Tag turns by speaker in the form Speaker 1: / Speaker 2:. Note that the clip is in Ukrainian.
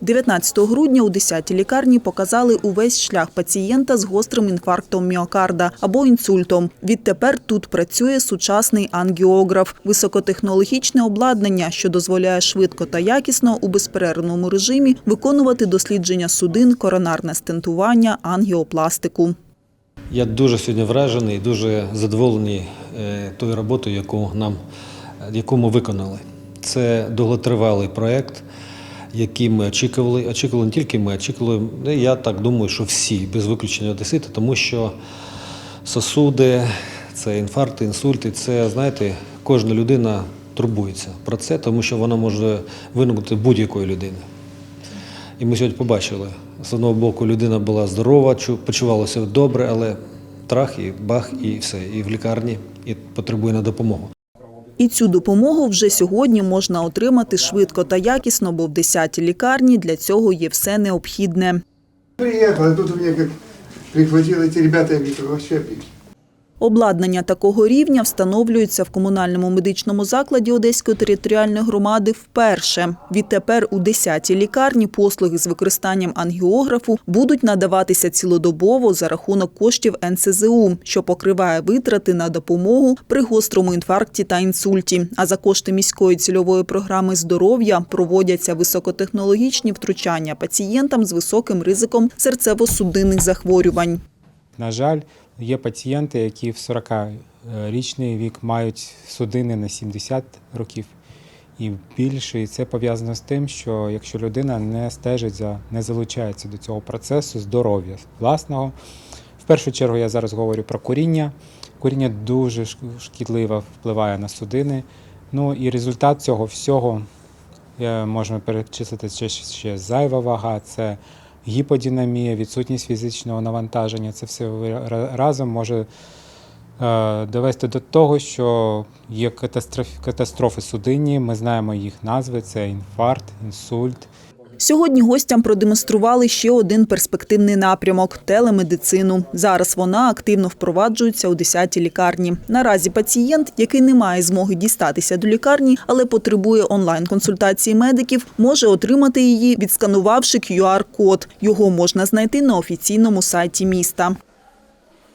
Speaker 1: 19 грудня у 10-й лікарні показали увесь шлях пацієнта з гострим інфарктом міокарда або інсультом. Відтепер тут працює сучасний ангіограф – високотехнологічне обладнання, що дозволяє швидко та якісно у безперервному режимі виконувати дослідження судин, коронарне стентування, ангіопластику.
Speaker 2: Я дуже сьогодні вражений дуже задоволений е, тою роботою, яку нам яку ми виконали. Це довготривалий проєкт, який ми очікували. Очікували не тільки ми, очікували, ну, я так думаю, що всі, без виключення одесити, тому що сосуди, це інфаркти, інсульти, це, знаєте, кожна людина турбується про це, тому що воно може виникнути будь-якої людини. І ми сьогодні побачили, з одного боку людина була здорова, чу- почувалася добре, але трах і бах, і все, і в лікарні, і потребує на допомогу.
Speaker 1: І цю допомогу вже сьогодні можна отримати швидко та якісно, бо в 10-й лікарні для цього є все необхідне.
Speaker 3: Приїхали, тут у меня как прихватило эти ребята, я блин,
Speaker 1: Обладнання такого рівня встановлюється в комунальному медичному закладі Одеської територіальної громади вперше. Відтепер у 10-й лікарні послуги з використанням ангіографу будуть надаватися цілодобово за рахунок коштів НСЗУ, що покриває витрати на допомогу при гострому інфаркті та інсульті. А за кошти міської цільової програми здоров'я проводяться високотехнологічні втручання пацієнтам з високим ризиком серцево-судинних захворювань.
Speaker 4: На жаль, є пацієнти, які в 40-річний вік мають судини на 70 років і більше. І це пов'язано з тим, що якщо людина не стежить за, не залучається до цього процесу здоров'я власного. В першу чергу я зараз говорю про куріння. Куріння дуже шкідливо впливає на судини. Ну і результат цього всього е, можна перечислити ще, ще зайва вага, це гіподинамія, відсутність фізичного навантаження. Це все разом може е, довести до того, що є катастроф, катастрофи судинні. Ми знаємо їх назви: це інфаркт, інсульт.
Speaker 1: Сьогодні гостям продемонстрували ще один перспективний напрямок – телемедицину. Зараз вона активно впроваджується у 10-й лікарні. Наразі пацієнт, який не має змоги дістатися до лікарні, але потребує онлайн-консультації медиків, може отримати її, відсканувавши QR-код. Його можна знайти на офіційному сайті міста.